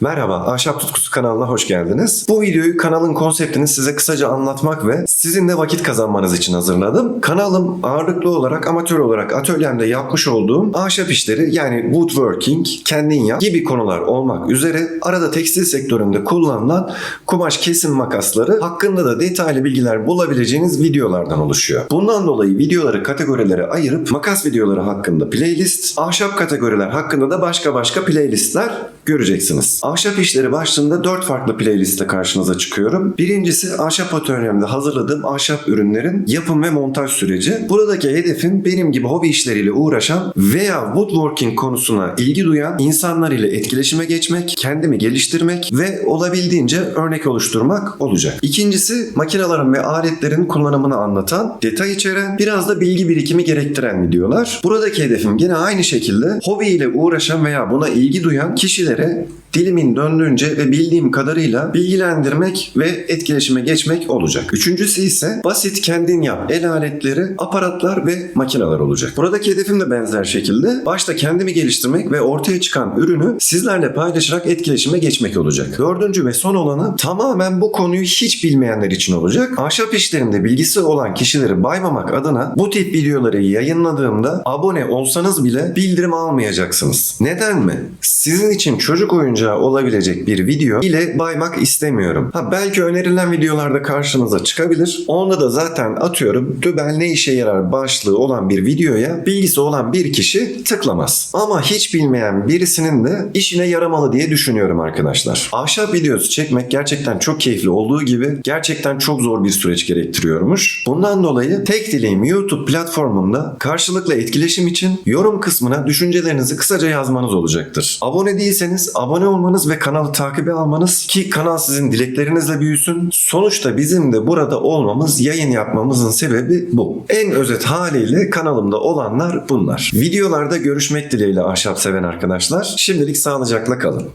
Merhaba, Ahşap Tutkusu kanalına hoş geldiniz. Bu videoyu kanalın konseptini size kısaca anlatmak ve sizin de vakit kazanmanız için hazırladım. Kanalım ağırlıklı olarak amatör olarak atölyemde yapmış olduğum ahşap işleri yani woodworking, kendin yap gibi konular olmak üzere arada tekstil sektöründe kullanılan kumaş kesim makasları hakkında da detaylı bilgiler bulabileceğiniz videolardan oluşuyor. Bundan dolayı videoları kategorilere ayırıp makas videoları hakkında playlist, ahşap kategoriler hakkında da başka başka playlistler göreceksiniz. Ahşap işleri başlığında 4 farklı playlistle karşınıza çıkıyorum. Birincisi ahşap atölyemde hazırladığım ahşap ürünlerin yapım ve montaj süreci. Buradaki hedefim benim gibi hobi işleriyle uğraşan veya woodworking konusuna ilgi duyan insanlar ile etkileşime geçmek, kendimi geliştirmek ve olabildiğince örnek oluşturmak olacak. İkincisi makinaların ve aletlerin kullanımını anlatan, detay içeren, biraz da bilgi birikimi gerektiren videolar. Buradaki hedefim gene aynı şekilde hobi ile uğraşan veya buna ilgi duyan kişilere dilimin döndüğünce ve bildiğim kadarıyla bilgilendirmek ve etkileşime geçmek olacak. Üçüncüsü ise basit kendin yap el aletleri, aparatlar ve makineler olacak. Buradaki hedefim de benzer şekilde başta kendimi geliştirmek ve ortaya çıkan ürünü sizlerle paylaşarak etkileşime geçmek olacak. Dördüncü ve son olanı tamamen bu konuyu hiç bilmeyenler için olacak. Ahşap işlerinde bilgisi olan kişileri baymamak adına bu tip videoları yayınladığımda abone olsanız bile bildirim almayacaksınız. Neden mi? Sizin için çocuk oyuncağı olabilecek bir video ile baymak istemiyorum. Ha belki önerilen videolarda karşınıza çıkabilir. Onda da zaten atıyorum dübel ne işe yarar başlığı olan bir videoya bilgisi olan bir kişi tıklamaz. Ama hiç bilmeyen birisinin de işine yaramalı diye düşünüyorum arkadaşlar. Ahşap videosu çekmek gerçekten çok keyifli olduğu gibi gerçekten çok zor bir süreç gerektiriyormuş. Bundan dolayı tek dileğim YouTube platformunda karşılıklı etkileşim için yorum kısmına düşüncelerinizi kısaca yazmanız olacaktır. Abone değilseniz abone olmanız ve kanalı takibe almanız ki kanal sizin dileklerinizle büyüsün. Sonuçta bizim de burada olmamız, yayın yapmamızın sebebi bu. En özet haliyle kanalımda olanlar bunlar. Videolarda görüşmek dileğiyle ahşap seven arkadaşlar. Şimdilik sağlıcakla kalın.